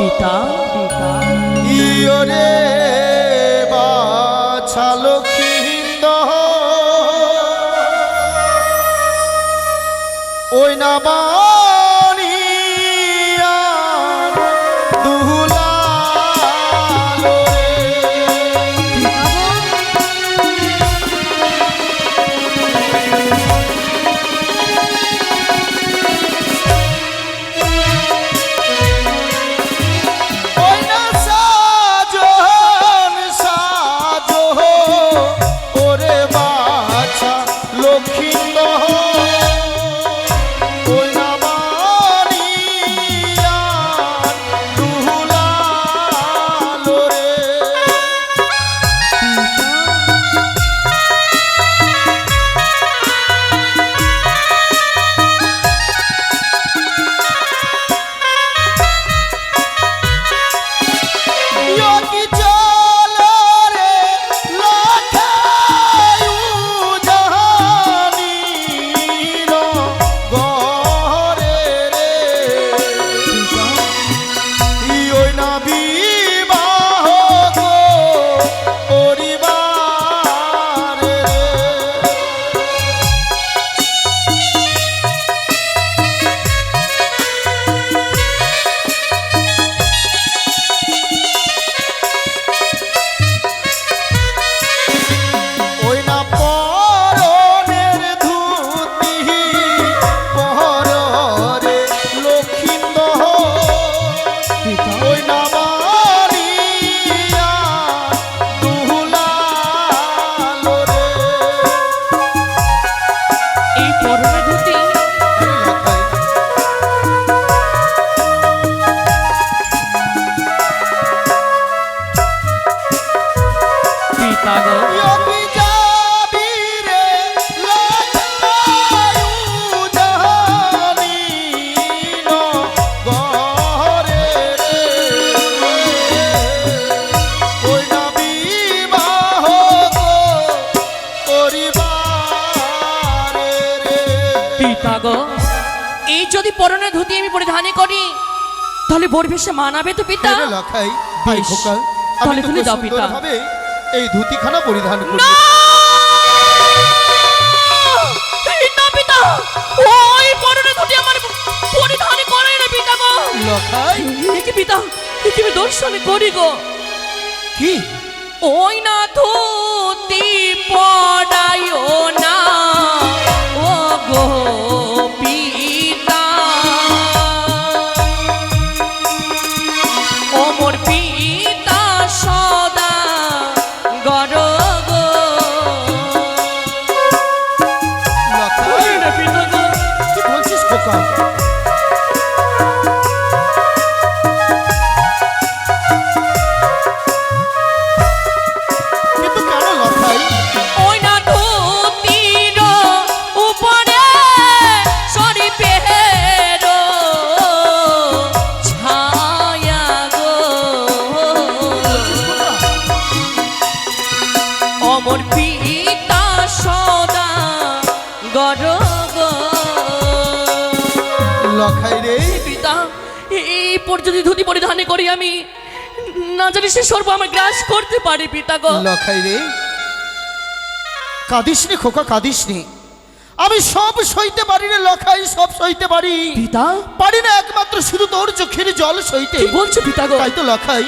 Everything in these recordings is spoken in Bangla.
পিতা। ইয়রে বাছালো খিন্দ ওই না তাহলে বরবেশে মানাবে তো পিতা। লখাই, ভাই খোকা, তাহলে আমি তোকে। সুন্দরভাবে এই ধুতিখানা পরিধান না! পিতা! ওই পরনে ধুতি আমার পরিধানে করে না পিতা গো। লখাই? এ কি পিতা? এ কি আমি দর্শন করি গো? কি? ওই না ধুতি পড়ায়ও না। ও গো! এই পর যদি ধুতি পরিধানে করি আমি না জানি সে সর্ব আমার গ্রাস করতে পারে পিতা গো। লখাই রে। কাঁদিস নি খোকা কাঁদিস নি আমি সব সইতে পারি রে লখাই সব সইতে পারি। পিতা? পারি না একমাত্র শুধু তোর চোখের জল সইতে। কি বলছো পিতা গো? তাই তো লখাই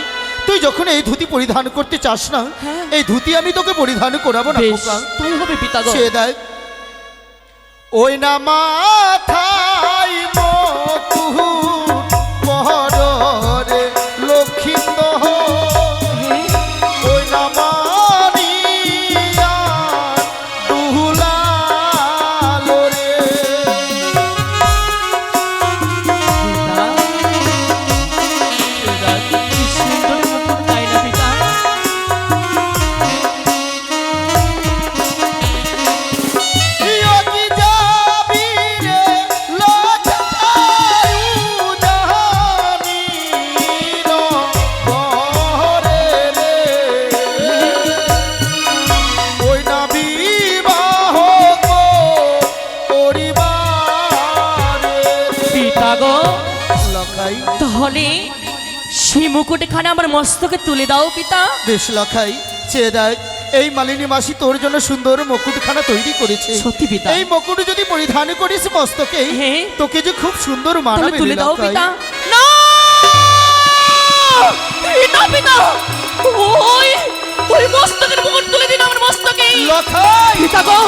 তুই যখন এই ধুতি পরিধান করতে চাস না হ্যাঁ। এই ধুতি আমি তোকে পরিধান করাবো না বেশ খোকা। তাই হবে পিতা গো। সে দেয় ওই না মাথায় মস্তকে তুলে দাও পিতা। বেশ লখাই চেয়ে দেখ এই মালিনী মাসি তোর জন্য সুন্দর মুকুটখানা তৈরি করেছে। সত্যি পিতা। এই মুকুট যদি পরিধান করিস মস্তকে। তোকে যে খুব সুন্দর মানাবে তুলে দাও পিতা। না! না পিতা! ওই ওই মস্তকের মুকুট তুলে দিন আমার মস্তকে। লখাই! পিতা গো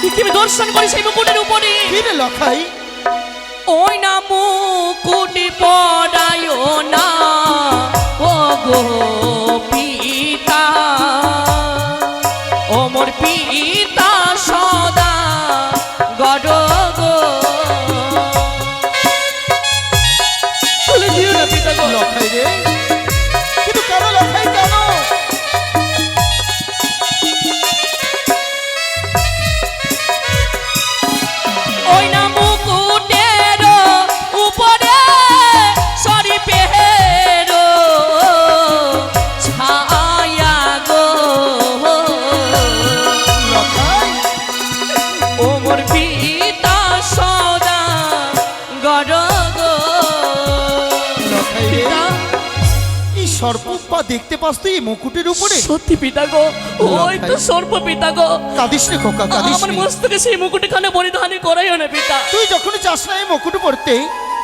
কি আমি দর্শন করি সেই মুকুটের উপরে? কি রে লখাই? ওই না মুকুটি পড়ায় না। গো পিতা ও মোর পিতা সর্পপা দেখতে পাস তুই এই মুকুটের উপরে? সত্যি পিতা গো ওই তো সর্ব পিতা গো। কাঁদিস রে খোকা কাঁদিস আমার মস্তকে সেই মুকুটখানে পরিধান করাইও না পিতা। তুই যখন চাস না এই মুকুট পড়তে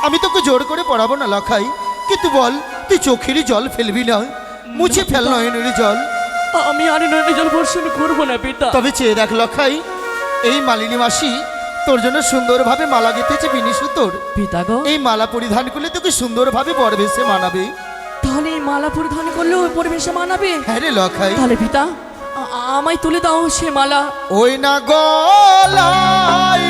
আমি তোকে জোর করে পড়াবো না লখাই। কিন্তু বল তুই চোখেরই জল ফেলবি না? মুছে ফেল নয়নের জল। আমি আর নয় জল বর্ষণ করব না পিতা। তবে চেয়ে দেখ লখাই এই মালিনী মাসি তোর জন্য সুন্দরভাবে মালা গেঁথেছে বিনিশু তোর। পিতা গো। এই মালা পরিধান করলে তোকে সুন্দরভাবে বর বেশে মানাবে। তাহলে এই মালা পরিধান করলে ওই পরিবেশে মানাবে? হ্যাঁ রে লখাই। তাহলে পিতা আমায় তুলে দাও সে মালা। ওই না গলায়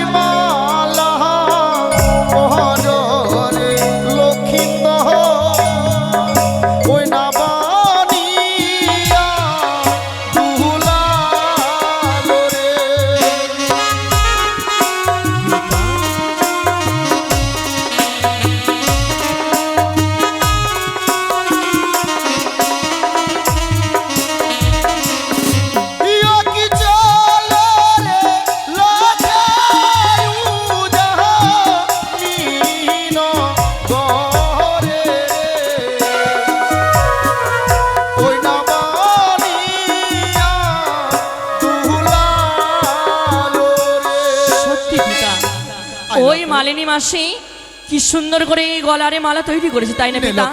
সুন্দর করে এই গলারে মালা তৈরি করেছে তাই না পিতা?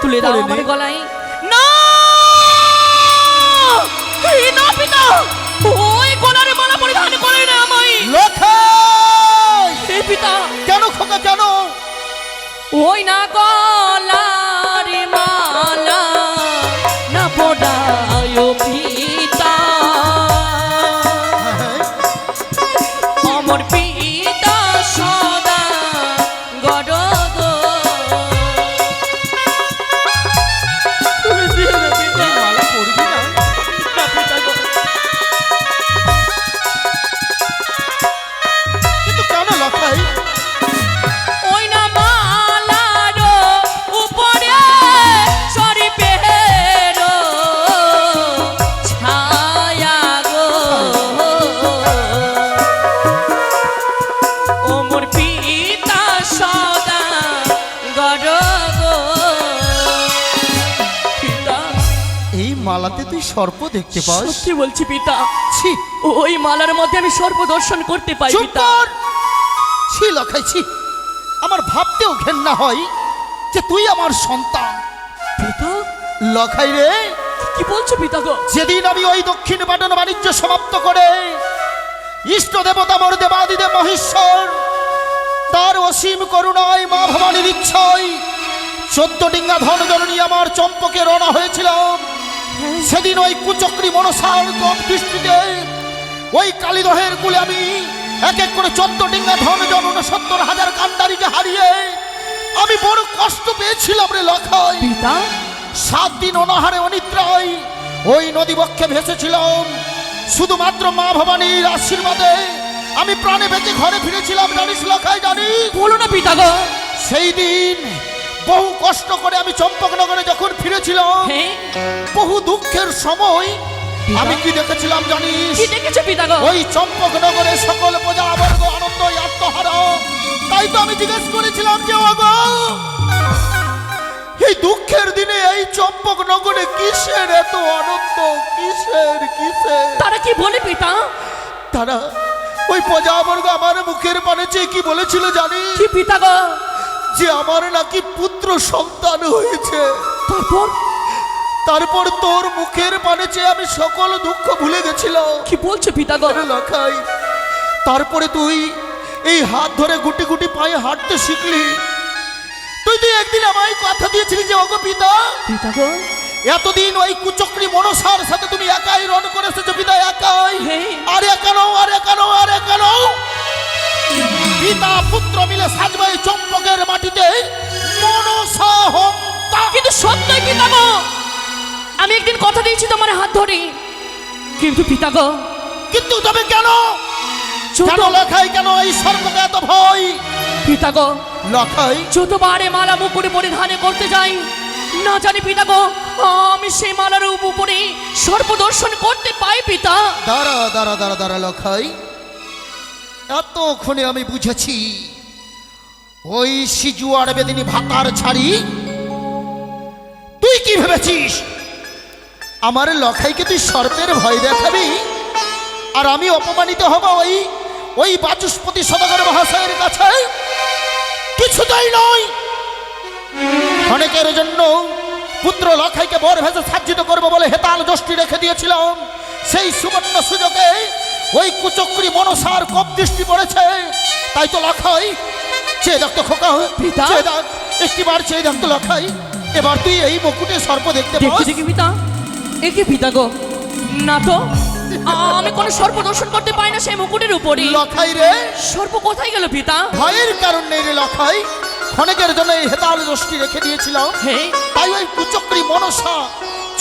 তুলে দাও আমার গলায়। না! না পিতা! ওই গলারে মালা পরিধান করে না আমায়। লখাই পিতা! কেন খোকা কেন? ওই না গলারে দেখতে পাস? সত্যি বলছি পিতা। ছি ওই মালার মধ্যে আমি সর্প দর্শন করতে পাই পিতা। ছি লখাই ছি। আমার ভাবতেও ঘেন্না হয় যে তুই আমার সন্তান। পিতা? লখাই রে। কি বলছো পিতা গো? যেদিন আমি ওই দক্ষিণ পাটন বাণিজ্য সমাপ্ত করে ইষ্ট দেবতা মোর দেবাদিদেব মহেশ্বর তার অসীম করুণায় মা ভবানীর ইচ্ছায় চোদ্দ ডিঙ্গা ধন জননী আমার চম্পকে রওনা হয়েছিলাম। সেদিন ওই কুচক্রি মনসার কম দৃষ্টিতে ওই কালীদহের কুলে আমি এক এক করে চোদ্দ ডিঙ্গা ধন জন সত্তর হাজার কান্ডারিকে হারিয়ে আমি বড় কষ্ট পেয়েছিলাম রে লখাই। সাত দিন অনাহারে অনিদ্রায় ওই নদী বক্ষে ভেসেছিলাম। শুধুমাত্র মা ভবানীর আশীর্বাদে আমি প্রাণে বেঁচে ঘরে ফিরেছিলাম জানিস লখাই জানিস? বলো না পিতা গো। সেই দিন বহু কষ্ট করে আমি চম্পকনগরে যখন ফিরেছিলাম হ্যাঁ। বহু দুঃখের সময় আমি কি দেখেছিলাম জানিস? ওই চম্পকনগরে সকল প্রজা বর্গ আনন্দ আত্মহারা। তাই তো আমি জিজ্ঞেস করেছিলাম যে ওগো এই দুঃখের দিনে এই চম্পক নগরে কিসের এত আনন্দ? কিসের কিসের? তারা কি বলে পিতা? তারা ওই প্রজাবর্গ আমার মুখের পানে চেয়ে কি বলেছিল জানি কি পিতা গো? যে আমার নাকি পুত্র সন্তান হয়েছে। তারপর? তারপর তোর মুখের পানে চেয়ে আমি সকল দুঃখ ভুলে গেছিলাম। কি বলছে পিতা গো লাখাই। তারপরে তুই এই হাত ধরে গুটি গুটি পায়ে হাঁটতে শিখলি। তুই তুই একদিন আমায় কথা দিয়েছিলি যে অগো পিতা পিতা গো এতদিন ওই কুচক্রি মনসার সাথে তুমি একাই রন করে এসেছ পিতা একাই। আর একানো আর একানো আর একানো। পিতা পুত্র মিলে সাজবে এই চম্পকের মাটিতে। কিন্তু সত্যই পিতা গো। আমি একদিন কথা দিয়েছি তোমার হাত ধরে। কিন্তু পিতা গো কিন্তু তবে কেন? কেন লেখাই কেন এই সর্বকে এত ভয়? পিতা গো লেখাই যতবারে মালা মুকুরে পরিধানে করতে যাই না জানি পিতা গো আমি সেই মালার উপরে সর্বদর্শন করতে পাই পিতা। দাঁড়া দাঁড়া দাঁড়া দাঁড়া লখাই এতক্ষণে আমি বুঝেছি ওই সিজুয়ার বেদিনী ভাতার ছাড়ি। তুই কি ভেবেছিস? আমার লখাইকে তুই সর্পের ভয় দেখাবি? আর আমি অপমানিত হব ওই ওই বাচস্পতি সদাগর মহাশয়ের কাছে? কিছুতেই নয়। অনেকের জন্য পুত্র লখাইকে বর ভেসে সাজ্জিত করব বলে হেতাল যষ্টি রেখে দিয়েছিলাম। সেই সুবর্ণ সুযোগে ওই কুচক্রি মনসার কপ দৃষ্টি পড়েছে। তাই তো লখাই চেয়ে দেখ তো খোকা পিতা? চেয়ে দেখ একটিবার চেয়ে দেখ তো লখাই। এবার তুই এই মুকুটে সর্প দেখতে দেখি পাস। দেখি পিতা। এ কি পিতা গো? না তো। আমি কোনো সর্প দর্শন করতে পাই না সেই মুকুটের উপরে লখাই রে। সর্প কোথায় গেল পিতা? ভয়ের কারণ নেই রে লখাই। ক্ষণেকের জন্য এই হেতাল যষ্টি রেখে দিয়েছিলাম। হে। তাই ওই কুচক্রি মনসা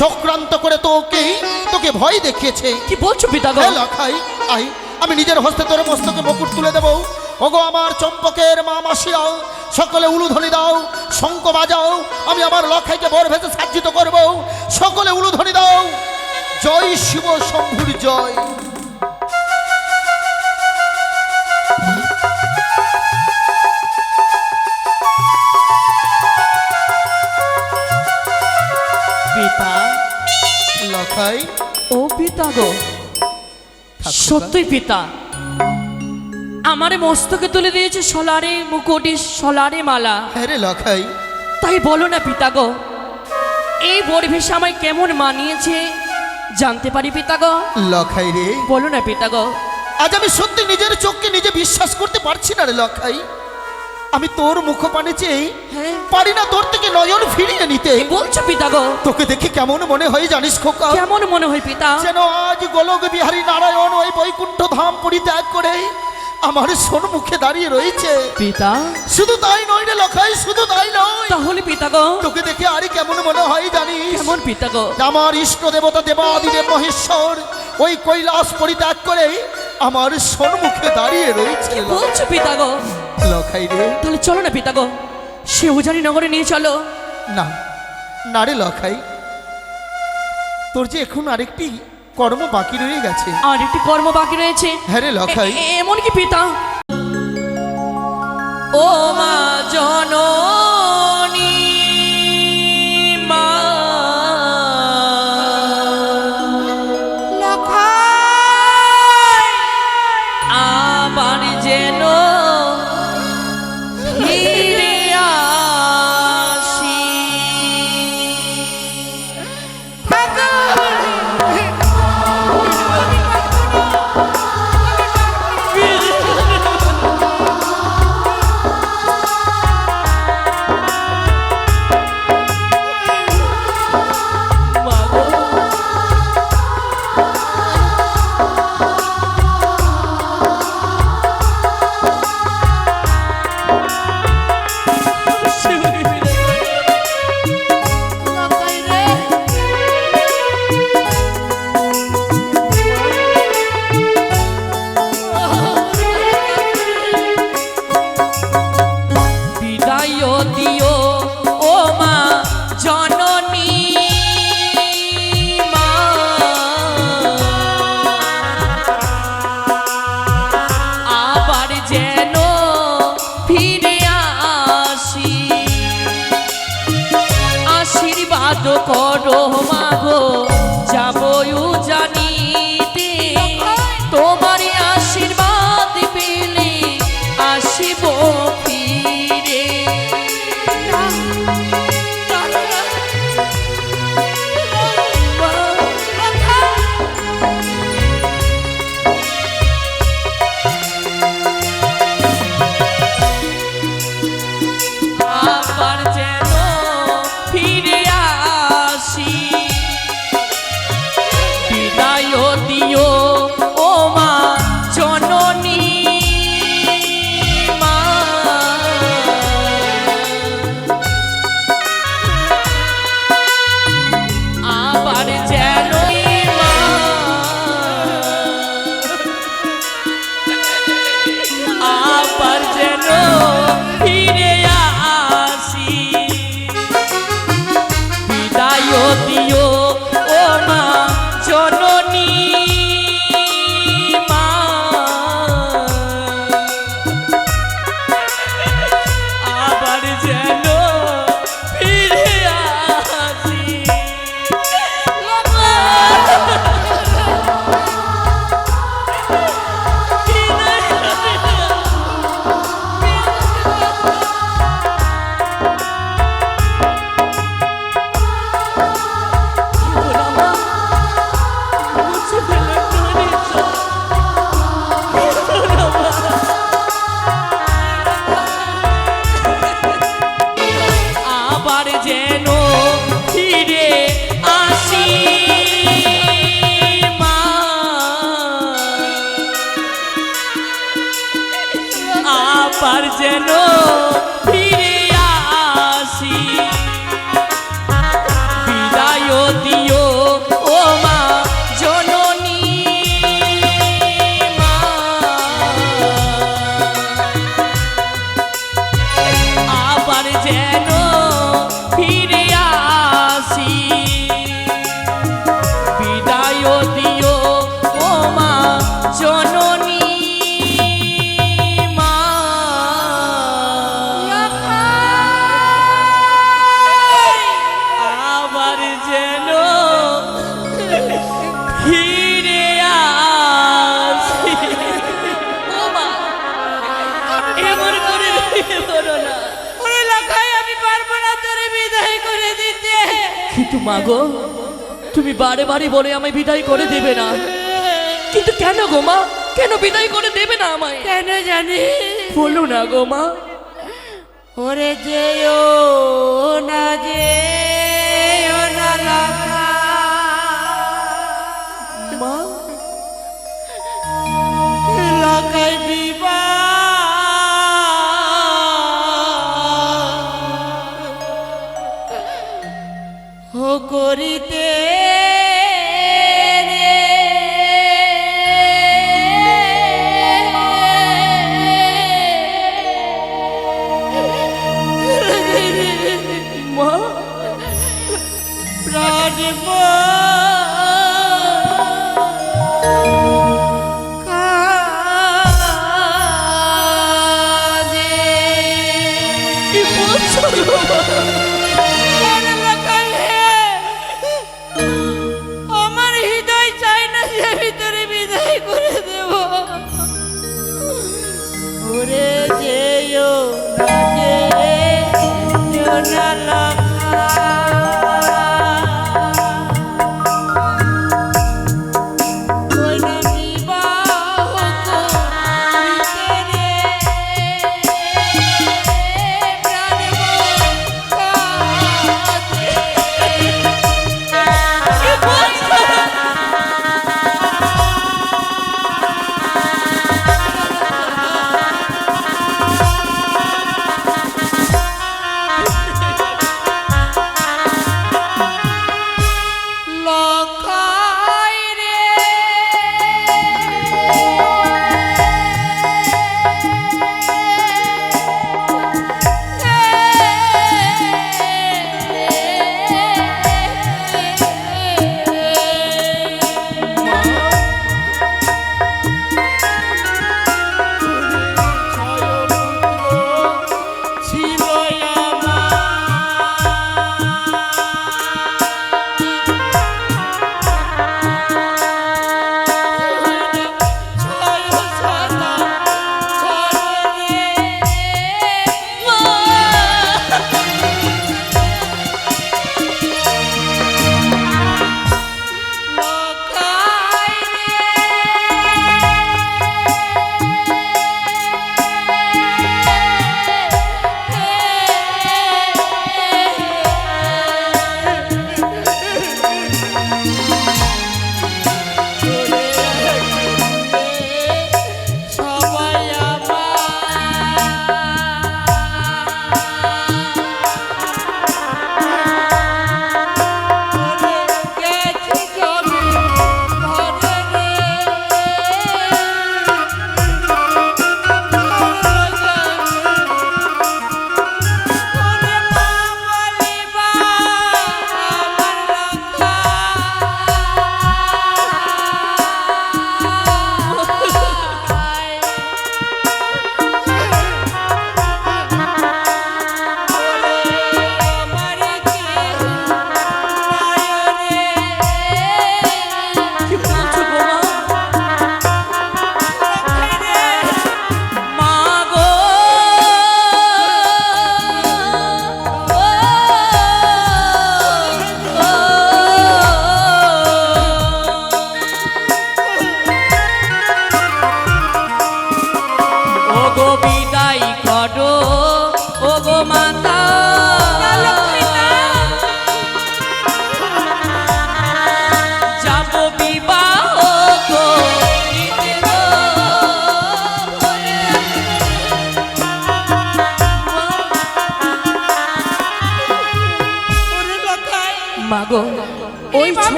চক্রান্ত করে তোকে তোকে ভয় দেখিয়েছে। কি বলছো পিতা গো? হ্যাঁ লখাই আই আমি নিজের হস্তে তোর মস্তকে মুকুট তুলে দেবো। ওগো আমার চম্পকের মা মাসিরাও সকলে উলুধ্বনি দাও শঙ্খ বাজাও আমি আমার লখাইকে বর ভেসে সাজ্জিত করব। সকলে উলুধ্বনি দাও। জয় শিব শম্ভুর জয়। পিতা লখাই ও পিতা গো। সত্যই পিতা। আমারে মস্তকে তুলে দিয়েছে সোলারে মুকুটি সোলারে মালা। হ্যাঁ লখাই। তাই বলো না পিতা গো এই পরিবেশে আমায় কেমন মানিয়েছে জানতে পারি পিতা গো লখাই রে। বলো না পিতা গো আজ আমি সত্যি নিজের চোখকে নিজে বিশ্বাস করতে পারছি না রে লখাই। আমি তোর মুখ পানে চেয়ে হ্যাঁ। পারি না তোর থেকে নয়ন ফিরিয়ে নিতে। বলছো পিতা গো তোকে দেখে কেমন মনে হয় জানিস খোকা? কেমন মনে হয় পিতা? যেন আজ গোলক বিহারী নারায়ণ ওই বৈকুণ্ঠ ধাম পরিত্যাগ করে আমার সম্মুখে দাঁড়িয়ে রয়েছে। পিতা? শুধু তাই নয় রে লখাই শুধু তাই নয়। তাহলে পিতা গো। তোকে দেখে আরই কেমন মনে হয় জানিস? কেমন পিতা গো? আমার ইষ্ট দেবতা দেবাদিদেব মহেশ্বর ওই কৈলাস পরিত্যাগ করে আমার সম্মুখে দাঁড়িয়ে রয়েছে। বলছো পিতা গো? লখাই রে। তাহলে চলো না পিতা গো। সে উজানি নগরে নিয়ে চলো। না না রে লখাই। তোর যে এখন আরেকটি কর্ম বাকি রয়ে গেছে। আর একটি কর্ম বাকি রয়েছে। হ্যাঁ রে লখাই। এমন কি পিতা? ও মা জননী। গো? তুমি বারে বারে বলে আমায় বিদায় করে দেবে না। কিন্তু কেন গো মা? কেন বিদায় করে দেবে না আমায়? কেন জানি? বলো না গো মা। ওরে যেও না যে not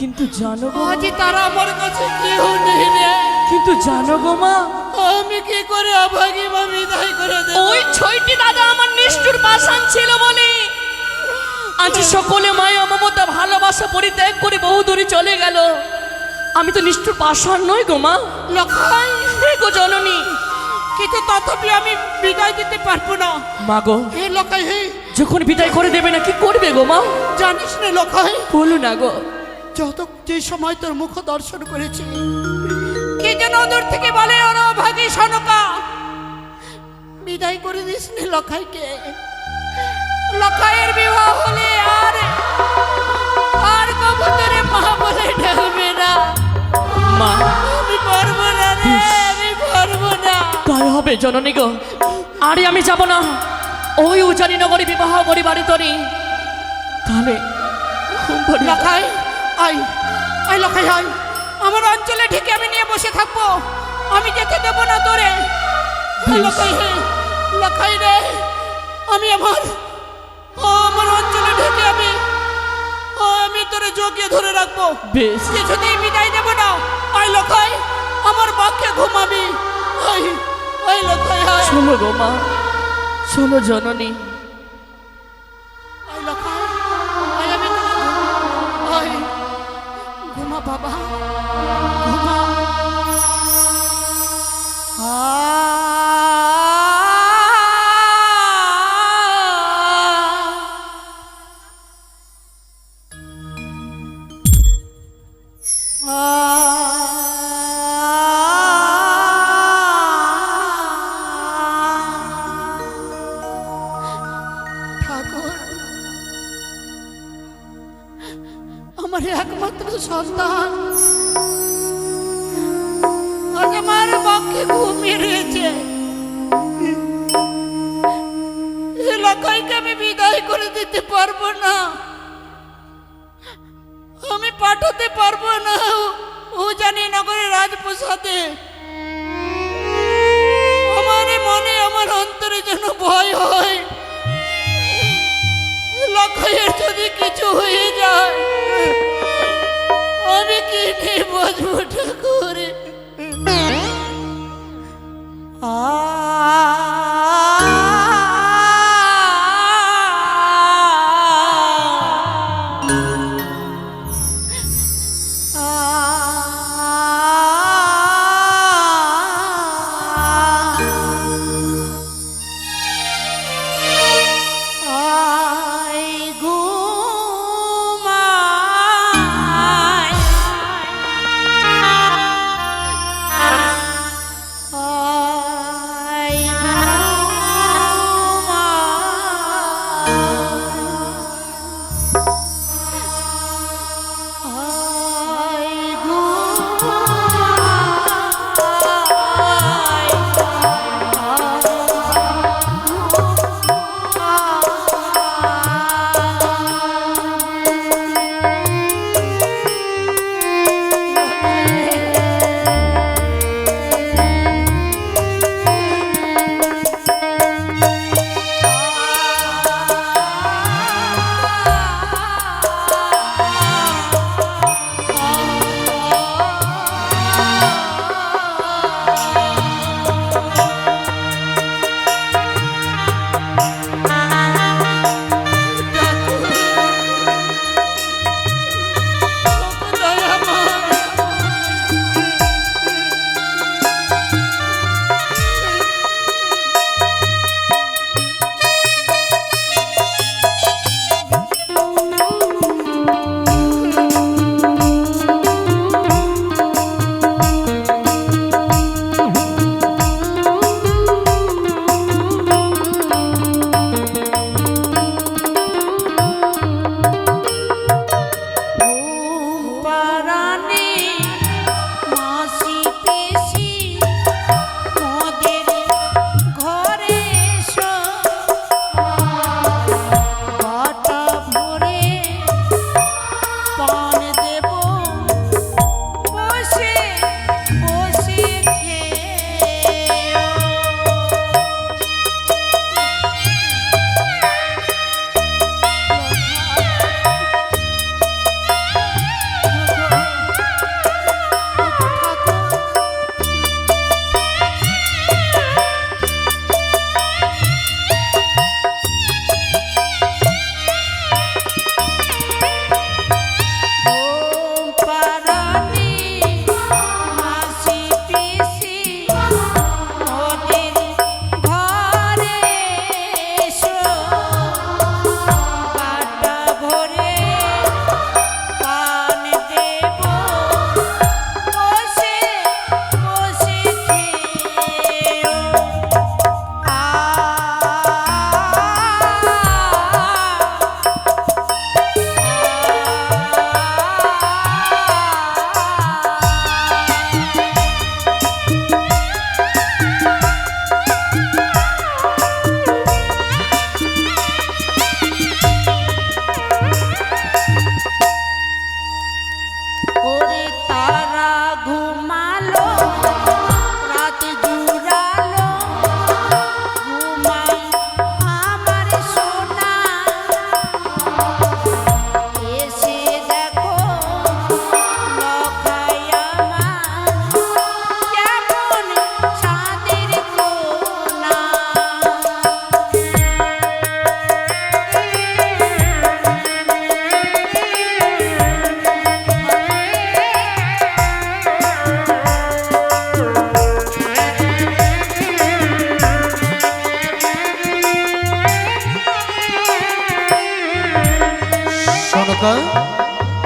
কিন্তু জানো গো আজ তারা আমার কাছে কেউ নেই রে। কিন্তু জানো গো মা। আমি কি করে অভাগী বা বিদায় করে দেব? ওই ছয়টি দাদা আমার নিষ্ঠুর পাশান ছিল বলে। আজ সকলে মায়া মমতা ভালোবাসা পরিত্যাগ করে বহু দূরে চলে গেল। আমি তো নিষ্ঠুর পাশান নই গো মা। হে গো জননী। কিন্তু তথাপি আমি বিদায় দিতে পারব না। মা গো হে লখাই হে। যখন বিদায় করে দেবে না কি করবে গো মা? জানিস না লখাই বলো না গো। যত যে সময় তোর মুখ দর্শন করেছি কে যেন দূর থেকে বলে ওরা ভাগী সনকা বিদায় করে দিস নি লখাইকে। লখাইয়ের বিবাহ হলে আর আর কবুতরে মা বলে ডাকবে না। মা আমি পারব না রে আমি পারব না। তাই হবে জননী গো আরে আমি যাব না। ওই উজানি নগরী বিবাহ করি বাড়ি তরি তাহলে লখাই আই আই লখাই আই আমার অঞ্চলে ঢেকে আমি নিয়ে বসে থাকব। আমি যেতে দেবো না তোরে। লখাই হে রে। আমি আমার আমার অঞ্চলে ঢেকে আমি আমি তোরে জগিয়ে ধরে রাখব। বেশ। কিছুতেই বিদায় দেবো না। আই লখাই আমার বাক্যে ঘুমাবি। আই আই লখাই আই শোনো গো মা শোনো জননী। পাঠাতে পারব না। ও জানি নগরের রাজপ্রসাদে। আমার মনে আমার অন্তরে যেন ভয় হয়। লক্ষের যদি কিছু হয়ে যায়, আমি কি নিয়ে বাঁচবো ঠাকুর? আ